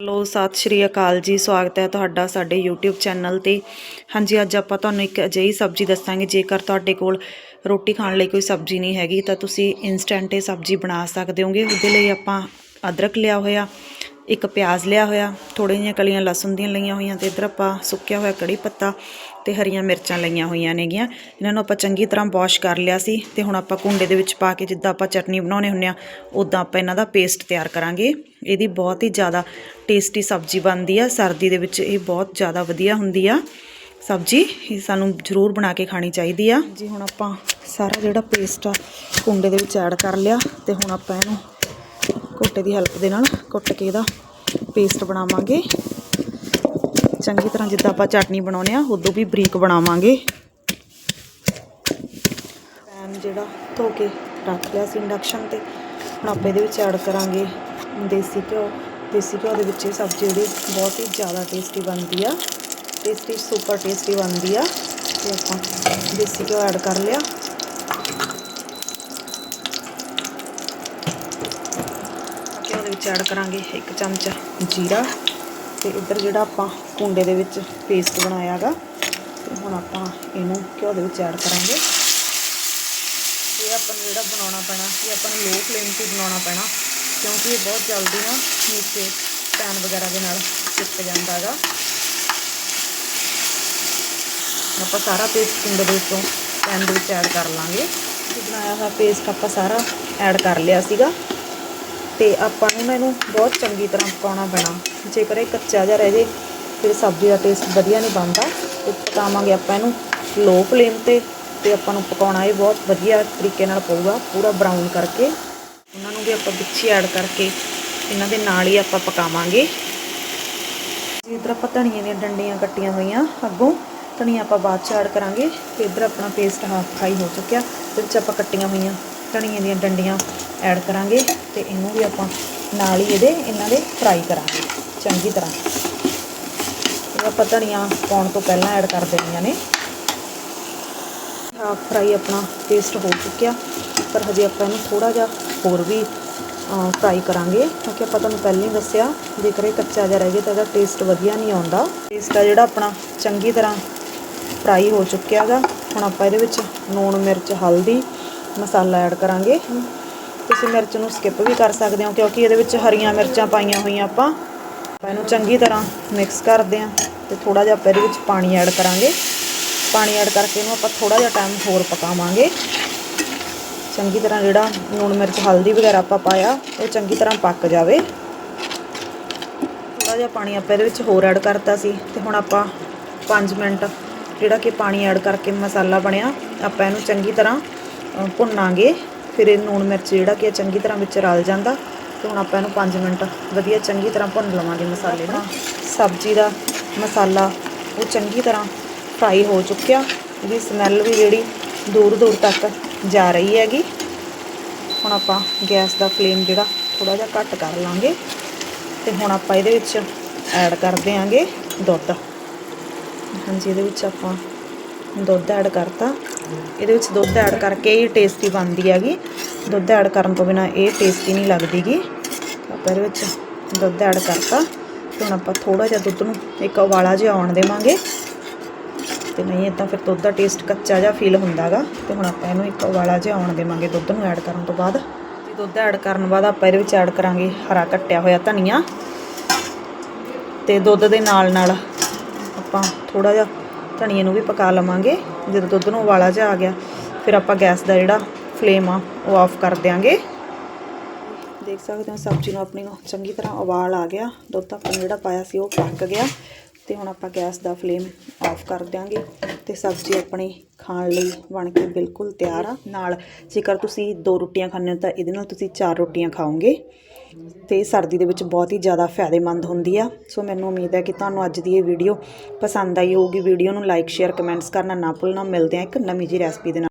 Hello, ਸਤਿ ਸ਼੍ਰੀ ਅਕਾਲ ਜੀ, ਸਵਾਗਤ ਹੈ ਤੁਹਾਡਾ ਸਾਡੇ YouTube ਚੈਨਲ ਤੇ। ਹਾਂਜੀ, ਅੱਜ ਆਪਾਂ ਤੁਹਾਨੂੰ ਇੱਕ ਅਜਿਹੀ ਸਬਜ਼ੀ ਦੱਸਾਂਗੇ, ਜੇਕਰ ਤੁਹਾਡੇ ਕੋਲ ਰੋਟੀ ਖਾਣ ਲਈ ਕੋਈ ਸਬਜ਼ੀ ਨਹੀਂ ਹੈਗੀ, ਤਾਂ ਤੁਸੀਂ ਇਨਸਟੈਂਟ ਇਹ ਸਬਜ਼ੀ ਬਣਾ ਸਕਦੇ ਹੋਗੇ। ਉਹਦੇ ਲਈ ਆਪਾਂ ਅਦਰਕ ਲਿਆ ਹੋਇਆ ਇੱਕ ਪਿਆਜ਼ ਲਿਆ ਹੋਇਆ ਥੋੜ੍ਹੀਆਂ ਜਿਹੀਆਂ ਕਲੀਆਂ ਲਸਣ ਦੀਆਂ ਲਈਆਂ ਹੋਈਆਂ ਤੇ ਇੱਧਰ ਆਪਾਂ ਸੁੱਕਿਆ ਹੋਇਆ ਕੜੀ ਪੱਤਾ ਤੇ ਹਰੀਆਂ ਮਿਰਚਾਂ ਲਈਆਂ ਹੋਈਆਂ ਨੇਗੀਆਂ। ਇਹਨਾਂ ਨੂੰ ਆਪਾਂ ਚੰਗੀ ਤਰ੍ਹਾਂ ਵਾਸ਼ ਕਰ ਲਿਆ ਸੀ ਤੇ ਹੁਣ ਆਪਾਂ ਕੁੰਡੇ ਦੇ ਵਿੱਚ ਪਾ ਕੇ ਜਿੱਦਾਂ ਆਪਾਂ ਚਟਨੀ ਬਣਾਉਣੇ ਹੁੰਦੇ ਆ ਉਦਾਂ ਆਪਾਂ ਇਹਨਾਂ ਦਾ ਪੇਸਟ ਤਿਆਰ ਕਰਾਂਗੇ। ਇਹਦੀ ਬਹੁਤ ਹੀ ਜ਼ਿਆਦਾ ਟੇਸਟੀ ਸਬਜ਼ੀ ਬਣਦੀ ਆ, ਸਰਦੀ ਦੇ ਵਿੱਚ ਇਹ ਬਹੁਤ ਜ਼ਿਆਦਾ ਵਧੀਆ ਹੁੰਦੀ ਆ। ਸਬਜ਼ੀ ਇਹ ਸਾਨੂੰ ਜ਼ਰੂਰ ਬਣਾ ਕੇ ਖਾਣੀ ਚਾਹੀਦੀ ਆ। ਜੀ ਹੁਣ ਆਪਾਂ ਸਾਰਾ ਜਿਹੜਾ ਪੇਸਟ ਆ, ਕੁੰਡੇ ਦੇ ਵਿੱਚ ਐਡ ਕਰ ਲਿਆ ਤੇ ਹੁਣ ਆਪਾਂ ਇਹਨੂੰ ਕੋਟੇ ਦੀ ਹੈਲਪ ਦੇ ਨਾਲ ਕੁੱਟ ਕੇ ਇਹਦਾ ਪੇਸਟ ਬਣਾਵਾਂਗੇ। ਚੰਗੀ ਤਰ੍ਹਾਂ ਜਿੱਦਾਂ ਆਪਾਂ ਚਟਨੀ ਬਣਾਉਨੇ ਆ ਉਦੋਂ ਵੀ ਬਰੀਕ ਬਣਾਵਾਂਗੇ। ਪੈਨ ਜਿਹੜਾ ਧੋ ਕੇ ਰੱਖ ਲਿਆ ਸੀ ਇੰਡਕਸ਼ਨ ਤੇ। ਹੁਣ ਆਪਾਂ ਇਹਦੇ ਵਿੱਚ ਐਡ ਕਰਾਂਗੇ ਦੇਸੀ ਘਿਓ। ਦੇਸੀ ਘਿਓ ਦੇ ਵਿੱਚ ਇਹ ਸਬਜ਼ੀ ਜਿਹੜੀ ਬਹੁਤ ਹੀ ਜ਼ਿਆਦਾ ਟੇਸਟੀ ਬਣਦੀ ਆ। ਟੇਸਟੀ ਸੁਪਰ ਟੇਸਟੀ ਬਣਦੀ ਆ। ਤੇ ਆਪਾਂ ਦੇਸੀ ਘਿਓ ਐਡ ਕਰ ਲਿਆ। ਦੇ ਵਿੱਚ ਐਡ ਕਰਾਂਗੇ ਇੱਕ ਚਮਚ ਜੀਰਾ ਤੇ ਇੱਧਰ ਜਿਹੜਾ ਆਪਾਂ ਕੁੰਡੇ ਦੇ ਵਿੱਚ ਪੇਸਟ ਬਣਾਇਆਗਾ ਤੇ ਹੁਣ ਆਪਾਂ ਇਹਨੂੰ ਘਿਓ ਦੇ ਵਿੱਚ ਐਡ ਕਰਾਂਗੇ। ਇਹ ਆਪਾਂ ਨੂੰ ਜਿਹੜਾ ਬਣਾਉਣਾ ਪੈਣਾ, ਇਹ ਆਪਾਂ ਨੂੰ ਲੋ ਫਲੇਮ ਤੇ ਬਣਾਉਣਾ ਪੈਣਾ, ਕਿਉਂਕਿ ਇਹ ਬਹੁਤ ਜਲਦੀ ਨਾ ਨੀਚੇ ਪੈਨ ਵਗੈਰਾ ਦੇ ਨਾਲ ਚਿਪਕ ਜਾਂਦਾ ਹੈਗਾ। ਆਪਾਂ ਸਾਰਾ ਪੇਸਟ ਕੁੰਡੇ ਦੇ ਵਿੱਚੋਂ ਪੈਨ ਦੇ ਵਿੱਚ ਐਡ ਕਰ ਲਾਂਗੇ। ਇਹ ਬਣਾਇਆ ਹੋਇਆ ਪੇਸਟ ਆਪਾਂ ਸਾਰਾ ਐਡ ਕਰ ਲਿਆ ਸੀਗਾ। ਤੇ ਆਪਾਂ ਨੂੰ ਨਾ ਇਹਨੂੰ ਬਹੁਤ ਚੰਗੀ ਤਰ੍ਹਾਂ ਪਕਾਉਣਾ ਪੈਣਾ। ਜੇਕਰ ਇਹ ਕੱਚਾ ਜਿਹਾ ਰਹਿ ਜੇ, ਫਿਰ ਸਬਜ਼ੀ ਦਾ ਟੇਸਟ ਵਧੀਆ ਨਹੀਂ ਬਣਦਾ। ਤੇ ਪਕਾਵਾਂਗੇ ਆਪਾਂ ਇਹਨੂੰ ਲੋ ਫਲੇਮ ਤੇ ਤੇ ਆਪਾਂ ਨੂੰ ਪਕਾਉਣਾ ਇਹ ਬਹੁਤ ਵਧੀਆ ਤਰੀਕੇ ਨਾਲ ਪਊਗਾ, ਪੂਰਾ ਬਰਾਊਨ ਕਰਕੇ। ਉਹਨਾਂ ਨੂੰ ਵੀ ਆਪਾਂ ਵਿੱਚ ਐਡ ਕਰਕੇ ਇਹਨਾਂ ਦੇ ਨਾਲ ਹੀ ਆਪਾਂ ਪਕਾਵਾਂਗੇ। ਇਧਰ ਆਪਾਂ ਧਨੀਏ ਦੀਆਂ ਡੰਡੀਆਂ ਕੱਟੀਆਂ ਹੋਈਆਂ ਅੱਗੋਂ। ਧਨੀਆ ਆਪਾਂ ਬਾਅਦ ਚ ਐਡ ਕਰਾਂਗੇ। ਤੇ ਇਧਰ ਆਪਣਾ ਪੇਸਟ ਹਾਫ ਫਰਾਈ ਹੋ ਚੁੱਕਿਆ। ਤੇ ਵਿੱਚ ਆਪਾਂ ਕੱਟੀਆਂ ਹੋਈਆਂ ਧਨੀਏ ਦੀਆਂ ਡੰਡੀਆਂ ਐਡ ਕਰਾਂਗੇ। ਤੇ ਇਹਨੂੰ ਵੀ ਆਪਾਂ ਨਾਲ ਹੀ ਇਹਦੇ, ਇਹਨਾਂ ਦੇ ਫਰਾਈ ਕਰਾਂਗੇ, ਚੰਗੀ ਤਰ੍ਹਾਂ। ਇਹ ਆਪਾਂ ਧਨੀਆ ਪਾਉਣ ਤੋਂ ਪਹਿਲਾਂ ਐਡ ਕਰ ਦੇਣੀਆਂ ਨੇ। ਹਾਫ ਫਰਾਈ ਆਪਣਾ ਪੇਸਟ ਹੋ ਚੁੱਕਿਆ, ਪਰ ਹਜੇ ਆਪਾਂ ਇਹਨੂੰ ਥੋੜਾ ਜਿਹਾ ਹੋਰ ਵੀ ਫਰਾਈ ਕਰਾਂਗੇ। ਕਿਉਂਕਿ ਆਪਾਂ ਤੁਹਾਨੂੰ ਪਹਿਲਾਂ ਹੀ ਦੱਸਿਆ, ਜੇਕਰ ਇਹ ਕੱਚਾ ਜਿਹਾ ਰਹਿ ਜੇ ਤਾਂ ਇਹਦਾ ਟੇਸਟ ਵਧੀਆ ਨਹੀਂ ਆਉਂਦਾ। ਟੇਸਟ ਆ ਜਿਹੜਾ ਆਪਣਾ ਚੰਗੀ ਤਰ੍ਹਾਂ ਫਰਾਈ ਹੋ ਚੁੱਕਿਆ ਹੈਗਾ। ਹੁਣ ਆਪਾਂ ਇਹਦੇ ਵਿੱਚ ਲੂਣ ਮਿਰਚ, ਹਲਦੀ, ਮਸਾਲਾ ਐਡ ਕਰਾਂਗੇ। ਤੁਸੀਂ ਮਿਰਚ ਨੂੰ ਸਕਿਪ ਵੀ ਕਰ ਸਕਦੇ ਹੋ, ਕਿਉਂਕਿ ਇਹਦੇ ਵਿੱਚ ਹਰੀਆਂ ਮਿਰਚਾਂ ਪਾਈਆਂ ਹੋਈਆਂ ਆਪਾਂ। ਇਹਨੂੰ ਚੰਗੀ ਤਰ੍ਹਾਂ ਮਿਕਸ ਕਰਦੇ ਆਂ ਤੇ ਥੋੜਾ ਜਿਹਾ ਆਪਾਂ ਇਹਦੇ ਵਿੱਚ ਪਾਣੀ ਐਡ ਕਰਾਂਗੇ। ਪਾਣੀ ਐਡ ਕਰਕੇ ਇਹਨੂੰ ਆਪਾਂ ਥੋੜਾ ਜਿਹਾ ਟਾਈਮ ਹੋਰ ਪਕਾਵਾਂਗੇ। ਚੰਗੀ ਤਰ੍ਹਾਂ ਜਿਹੜਾ ਲੂਣ ਮਿਰਚ, ਹਲਦੀ ਵਗੈਰਾ ਆਪਾਂ ਪਾਇਆ, ਉਹ ਚੰਗੀ ਤਰ੍ਹਾਂ ਪੱਕ ਜਾਵੇ। ਥੋੜਾ ਜਿਹਾ ਪਾਣੀ ਆਪਾਂ ਇਹਦੇ ਵਿੱਚ ਹੋਰ ਐਡ ਕਰਤਾ ਸੀ ਤੇ ਹੁਣ ਆਪਾਂ 5 ਮਿੰਟ ਜਿਹੜਾ ਕਿ ਪਾਣੀ ਐਡ ਕਰਕੇ ਮਸਾਲਾ ਬਣਿਆ, ਆਪਾਂ ਇਹਨੂੰ ਚੰਗੀ ਤਰ੍ਹਾਂ ਭੁੰਨਾਂਗੇ। ਫਿਰ ਇਹ ਲੂਣ ਮਿਰਚ ਜਿਹੜਾ ਕਿ ਚੰਗੀ ਤਰ੍ਹਾਂ ਵਿੱਚ ਰਲ ਜਾਂਦਾ ਤੇ ਹੁਣ ਆਪਾਂ ਇਹਨੂੰ 5 ਮਿੰਟ ਵਧੀਆ ਚੰਗੀ ਤਰ੍ਹਾਂ ਭੁੰਨ ਲਵਾਂਗੇ ਮਸਾਲੇ ਨੂੰ। ਸਬਜ਼ੀ ਦਾ ਮਸਾਲਾ ਉਹ ਚੰਗੀ ਤਰ੍ਹਾਂ ਫਰਾਈ ਹੋ ਚੁੱਕਿਆ। ਇਹਦੀ ਸਮੈਲ ਵੀ ਜਿਹੜੀ ਦੂਰ ਦੂਰ ਤੱਕ ਜਾ ਰਹੀ ਹੈਗੀ। ਹੁਣ ਆਪਾਂ ਗੈਸ ਦਾ ਫਲੇਮ ਜਿਹੜਾ ਥੋੜਾ ਜਿਹਾ ਘੱਟ ਕਰ ਲਾਂਗੇ ਤੇ ਹੁਣ ਆਪਾਂ ਇਹਦੇ ਵਿੱਚ ਐਡ ਕਰ ਦਿਆਂਗੇ ਦੁੱਧ। ਹਾਂਜੀ ਇਹਦੇ ਵਿੱਚ ਆਪਾਂ ਦੁੱਧ ਐਡ ਕਰਤਾ। ਇਹਦੇ ਵਿੱਚ ਦੁੱਧ ਐਡ ਕਰਕੇ ਇਹ ਟੇਸਟੀ ਬਣਦੀ ਹੈਗੀ। ਦੁੱਧ ਐਡ ਕਰਨ ਤੋਂ ਬਿਨਾ ਇਹ ਟੇਸਟੀ ਨਹੀਂ ਲੱਗਦੀਗੀ। ਆਪਾਂ ਇਹਦੇ ਵਿੱਚ ਦੁੱਧ ਐਡ ਕਰਤਾ। ਤੇ ਹੁਣ ਆਪਾਂ ਥੋੜਾ ਜਿਹਾ ਦੁੱਧ ਨੂੰ ਇੱਕ ਉਬਾਲਾ ਜਿਹਾ ਆਉਣ ਦੇਵਾਂਗੇ। ਤੇ ਨਹੀਂ ਤਾਂ ਫਿਰ ਦੁੱਧ ਦਾ ਟੇਸਟ ਕੱਚਾ ਜਿਹਾ ਫੀਲ ਹੁੰਦਾਗਾ। ਤੇ ਹੁਣ ਆਪਾਂ ਇਹਨੂੰ ਇੱਕ ਉਬਾਲਾ ਜਿਹਾ ਆਉਣ ਦੇਵਾਂਗੇ ਦੁੱਧ ਨੂੰ ਐਡ ਕਰਨ ਤੋਂ ਬਾਅਦ। ਜੀ ਦੁੱਧ ਐਡ ਕਰਨ ਬਾਅਦ ਆਪਾਂ ਇਹਦੇ ਵਿੱਚ ਐਡ ਕਰਾਂਗੇ ਹਰਾ ਕੱਟਿਆ ਹੋਇਆ ਧਨੀਆ। ਤੇ ਦੁੱਧ ਦੇ ਨਾਲ ਨਾਲ ਆਪਾਂ ਥੋੜਾ ਜਿਹਾ ਧਨੀਏ ਨੂੰ ਵੀ ਪਕਾ ਲਵਾਂਗੇ। ਜਦੋਂ ਦੁੱਧ ਨੂੰ ਉਬਾਲਾ ਜਿਹਾ ਆ ਗਿਆ, ਫਿਰ ਆਪਾਂ ਗੈਸ ਦਾ ਜਿਹੜਾ ਫਲੇਮ ਆ, ਉਹ ਆਫ ਕਰ ਦਿਆਂਗੇ। ਦੇਖ ਸਕਦੇ ਹੋ ਸਬਜ਼ੀ ਨੂੰ ਆਪਣੀ ਨੂੰ ਚੰਗੀ ਤਰ੍ਹਾਂ ਉਬਾਲ ਆ ਗਿਆ। ਦੁੱਧ ਆਪਾਂ ਜਿਹੜਾ ਪਾਇਆ ਸੀ ਉਹ ਪੱਕ ਗਿਆ ਤੇ ਹੁਣ ਆਪਾਂ ਗੈਸ ਦਾ ਫਲੇਮ ਆਫ ਕਰ ਦਿਆਂਗੇ ਤੇ ਸਬਜ਼ੀ ਆਪਣੀ ਖਾਣ ਲਈ ਬਣ ਕੇ ਬਿਲਕੁਲ ਤਿਆਰ ਆ। ਨਾਲ ਜੇਕਰ ਤੁਸੀਂ ਦੋ ਰੋਟੀਆਂ ਖਾਂਦੇ ਹੋ ਤਾਂ ਇਹਦੇ ਨਾਲ ਤੁਸੀਂ ਚਾਰ ਰੋਟੀਆਂ ਖਾਓਗੇ। ਤੇ ਸਰਦੀ ਦੇ ਵਿੱਚ ਬਹੁਤ ਹੀ ਜ਼ਿਆਦਾ ਫਾਇਦੇਮੰਦ ਹੁੰਦੀ ਆ। ਸੋ ਮੈਨੂੰ ਉਮੀਦ ਹੈ ਕਿ ਤੁਹਾਨੂੰ ਅੱਜ ਦੀ ਇਹ ਵੀਡੀਓ ਪਸੰਦ ਆਈ ਹੋਊਗੀ। ਵੀਡੀਓ ਨੂੰ ਲਾਈਕ ਸ਼ੇਅਰ ਕਮੈਂਟਸ ਕਰਨਾ ਨਾ ਭੁੱਲਣਾ। ਮਿਲਦੇ ਆ ਇੱਕ ਨਵੀਂ ਜੀ ਰੈਸਪੀ ਦੇ ਨਾਲ।